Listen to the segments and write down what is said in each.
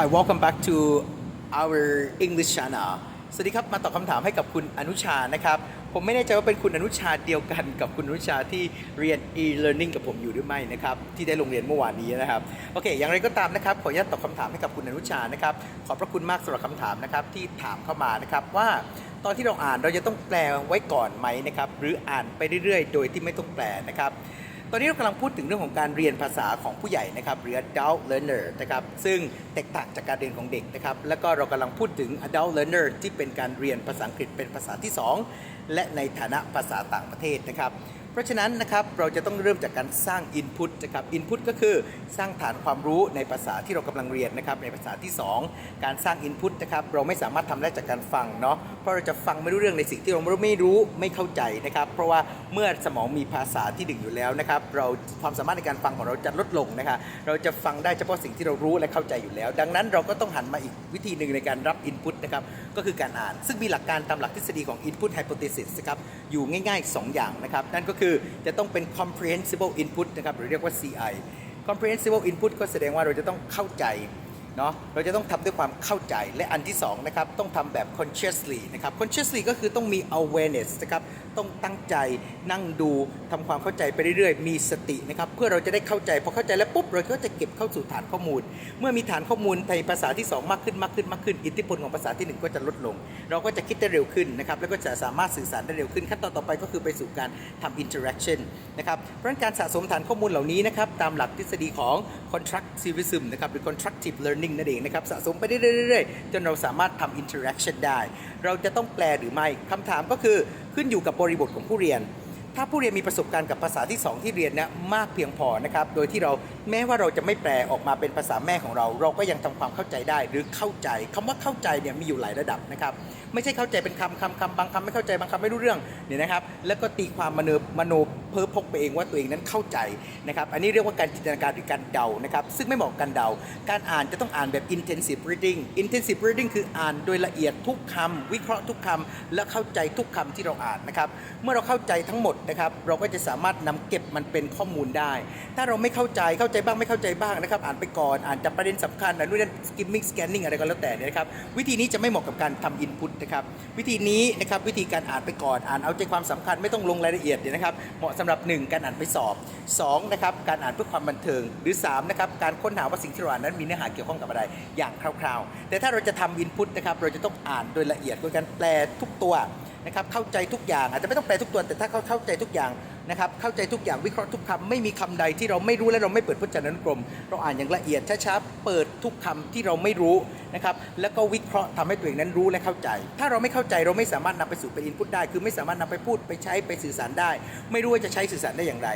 Hi welcome back to our English channel สวัสดีครับ มาตอบคำถามให้กับคุณอนุชานะครับ ผมไม่แน่ใจว่าเป็นคุณอนุชาเดียวกันกับคุณอนุชาที่เรียน e-learning กับผมอยู่หรือไม่นะครับ ที่ได้ลงเรียนเมื่อวานนี้นะครับ โอเค อย่างไรก็ตามนะครับ ขออนุญาตตอบคำถามให้กับคุณอนุชานะครับ ขอบพระคุณมากสำหรับคำถามนะครับที่ถามเข้ามานะครับว่าตอนที่เราอ่านเราจะต้องแปลไว้ก่อนไหมนะครับ หรืออ่านไปเรื่อยๆ โดยที่ไม่ต้องแปลนะครับ อนนี้เรากำลังพูดถึงเรื่องของการเรียนภาษาของผู้ใหญ่นะครับหรือ adult learner นะครับซึ่งแตกต่างจากการเรียนของเด็กนะครับแล้วก็เรากำลังพูดถึง adult learner ที่เป็นการเรียนภาษาอังกฤษเป็นภาษาที่ 2 และในฐานะภาษาต่างประเทศนะครับ เพราะฉะนั้นนะครับเราจะต้องเริ่มจากการสร้าง input นะครับ input ก็คือสร้างฐานความรู้ในภาษาที่เรากำลังเรียนนะครับในภาษาที่ 2 การสร้าง input นะครับเราไม่สามารถทำได้จากการฟังเนาะเพราะเราจะฟังไม่รู้เรื่องในสิ่งที่เราไม่รู้ไม่เข้าใจนะครับเพราะว่าเมื่อสมองมีภาษาที่ดึงอยู่แล้วนะครับเราความสามารถในการฟังของเราจะลดลงนะคะเราจะฟังได้เฉพาะสิ่งที่เรารู้และเข้าใจอยู่แล้ว ดังนั้นเราก็ต้องหันมาอีกวิธีหนึ่งในการรับ input นะครับก็คือการอ่าน ซึ่งมีหลักการตามหลักทฤษฎีของ input hypothesis นะครับอยู่ง่าย ๆ 2 อย่างนะครับนั่นก็คือจะต้องเป็น comprehensible input นะครับหรือเรียกว่า CI comprehensible input ก็แสดงว่าเราจะต้องเข้าใจ เนาะเราจะต้องทำด้วยความเข้าใจและอันที่สองนะครับต้องทำแบบ consciously นะครับ consciously ก็คือต้องมี awareness นะครับต้องตั้งใจนั่งดูทำความเข้าใจไปเรื่อยๆ มีสตินะครับเพื่อเราจะได้เข้าใจพอเข้าใจแล้วปุ๊บเราก็จะเก็บเข้าสู่ฐานข้อมูล เมื่อมีฐานข้อมูลในภาษาที่ 2 มากขึ้นมากขึ้นมากขึ้น อิทธิพลของภาษาทีหนึ่1 ก็จะลดลง เราก็จะคิดได้เร็วขึ้นนะครับแล้วก็จะสามารถสื่อสารได้เร็วขึ้น ขั้นตอนต่อไปก็คือไปสู่การทำ interaction นะครับเพราะงั้นการสะสมฐานข้อมูลเหล่านี้นะครับตามหลักทฤษฎีของ constructivism นะครับหรือ constructive learning นั่นเองนะครับสะสมไปเรื่อยๆจนเราสามารถทำ interaction ได้ เราจะต้องแปลหรือไม่คำถามก็คือขึ้นอยู่กับบริบทของผู้เรียน ถ้าผู้เรียนมีประสบการณ์กับภาษาที่ 2 ที่เรียนนี่ยมากเพียงพอนะครับโดยที่เราแม้ว่าเราจะไม่แปลออกมาเป็นภาษาแม่ของเรา เราก็ยังทำความเข้าใจได้หรือเข้าใจคำว่าเข้าใจเนี่ยมีอยู่หลายระดับนะครับไม่ใช่เข้าใจเป็นคำคำคำบางคำไม่เข้าใจบางคำไม่รู้เรื่องเนี่ยนะครับแล้วก็ตีความมโนมโนเพ้อพกไปเองว่าตัวเองนั้นเข้าใจนะครับอันนี้เรียกว่าการจินตนาการหรือการเดานะครับซึ่งไม่เหมาะกับการเดา การอ่านจะต้องอ่านแบบ intensive reading intensive reading คืออ่านโดยละเอียดทุกคำวิเคราะห์ทุกคำและเข้าใจทุกคำที่เราอ่านนะครับเมื่อเราเข้าใจทั้งหมดนะครับเราก็จะสามารถนำเก็บมันเป็นข้อมูลได้ ถ้าเราไม่เข้าใจเข้าใจบ้างไม่เข้าใจบ้างนะครับ อ่านไปก่อนอ่านจับประเด็นสำคัญอ่านนู่นนั่น skimming scanning อะไรก็แล้วแต่นะครับวิธีนี้จะไม่เหมาะกับการทำ input นะครับวิธีนี้นะครับวิธีการอ่านไปก่อนอ่านเอาใจความสำคัญไม่ต้องลงรายละเอียดนะครับเหมาะสำหรับ 1 การอ่านไปสอบ2นะครับการอ่านเพื่อความบันเทิงหรือ3นะครับการค้นหาว่าสิ่งที่เราอ่านนั้นมีเนื้อหาเกี่ยวข้องกับอะไรอย่างคร่าวๆ แต่ถ้าเราจะทำ input นะครับเราจะต้องอ่านโดยละเอียดโดยการแปลทุกตัว นะครับเข้าใจทุกอย่างอาจจะไม่ต้องแปลทุกตัวแต่ถ้าเขาเข้าใจทุกอย่างนะครับเข้าใจทุกอย่างวิเคราะห์ทุกคำไม่มีคำใดที่เราไม่รู้และเราไม่เปิดพจนานุกรม เราอ่านอย่างละเอียดช้าๆเปิดทุกคำที่เราไม่รู้นะครับแล้วก็วิเคราะห์ทำให้ตัวเองนั้นรู้และเข้าใจ ถ้าเราไม่เข้าใจเราไม่สามารถนำไปสู่เป็นอินพุตได้ คือไม่สามารถนำไปพูดไปใช้ไปสื่อสารได้ ไม่รู้ว่าจะใช้สื่อสารได้อย่างไร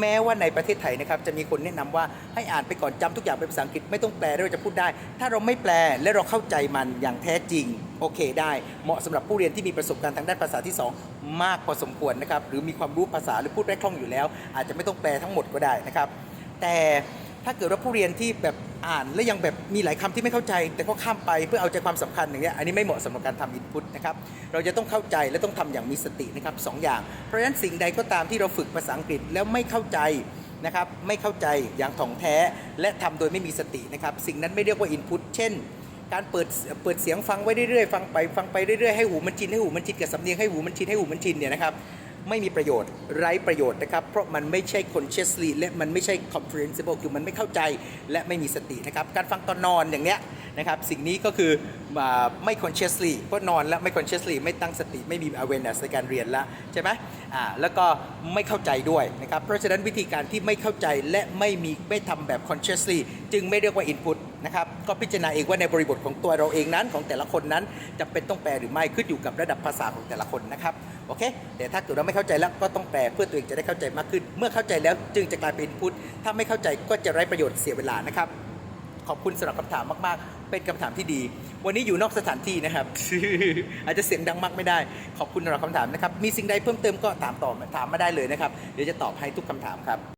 แม้ว่าในประเทศไทยนะครับจะมีคนแนะนำว่าให้อ่านไปก่อนจำทุกอย่างเป็นภาษาอังกฤษไม่ต้องแปลแล้วเราจะพูดได้ ถ้าเราไม่แปลและเราเข้าใจมันอย่างแท้จริง โอเคได้เหมาะสำหรับผู้เรียนที่มีประสบการณ์ทางด้านภาษาที่ 2 มากพอสมควรนะครับหรือมีความรู้ภาษาหรือพูดได้คล่องอยู่แล้ว อาจจะไม่ต้องแปลทั้งหมดก็ได้นะครับ แต่ถ้าเกิดว่าผู้เรียนที่แบบอ่านและยังแบบมีหลายคำที่ไม่เข้าใจ แต่ก็ข้ามไปเพื่อเอาใจความสำคัญอย่างเงี้ยอันนี้ไม่เหมาะสำหรับการทำอินพุตนะครับเราจะต้องเข้าใจและต้องทำอย่างมีสตินะครับสองอย่าง เพราะฉะนั้นสิ่งใดก็ตามที่เราฝึกภาษาอังกฤษแล้วไม่เข้าใจนะครับไม่เข้าใจอย่างถ่องแท้และทำโดยไม่มีสตินะครับสิ่งนั้นไม่เรียกว่าอินพุตเช่น การเปิดเปิดเสียงฟังไว้เรื่อยๆฟังไปฟังไปเรื่อยๆให้หูมันชินให้หูมันชินกับสำเนียงให้หูมันชินให้หูมันชินเนี่ยนะครับ ไม่มีประโยชน์ไร้ประโยชน์นะครับ เพราะมันไม่ใช่ consciously และมันไม่ใช่ comprehensible คือมันไม่เข้าใจและไม่มีสตินะครับการฟังตอนนอนอย่างเนี้ยนะครับสิ่งนี้ก็คือไม่ consciously เพราะนอนแล้วไม่ consciously ไม่ตั้งสติไม่มี awareness ในการเรียนแล้วใช่ไหมอ่าแล้วก็ไม่เข้าใจด้วยนะครับเพราะฉะนั้นวิธีการที่ไม่เข้าใจและไม่มีไม่ทำแบบ consciously จึงไม่เรียกว่า input นะครับก็พิจารณาเองว่าในบริบทของตัวเราเองนั้นของแต่ละคนนั้นจำเป็นต้องแปลหรือไม่ขึ้นอยู่กับระดับภาษาของแต่ละคนนะครับ โอเค แต่ถ้าเกิดเราไม่เข้าใจแล้วก็ต้องแปลเพื่อตัวเองจะได้เข้าใจมากขึ้น เมื่อเข้าใจแล้วจึงจะกลายเป็นพุทธถ้าไม่เข้าใจก็จะไร้ประโยชน์เสียเวลานะครับ ขอบคุณสำหรับคำถามมาก ๆ เป็นคำถามที่ดี วันนี้อยู่นอกสถานที่นะครับ อาจจะเสียงดังมากไม่ได้ ขอบคุณสำหรับคำถามนะครับ มีสิ่งใดเพิ่มเติมก็ถามต่อถามมาได้เลยนะครับ เดี๋ยวจะตอบให้ทุกคำถามครับ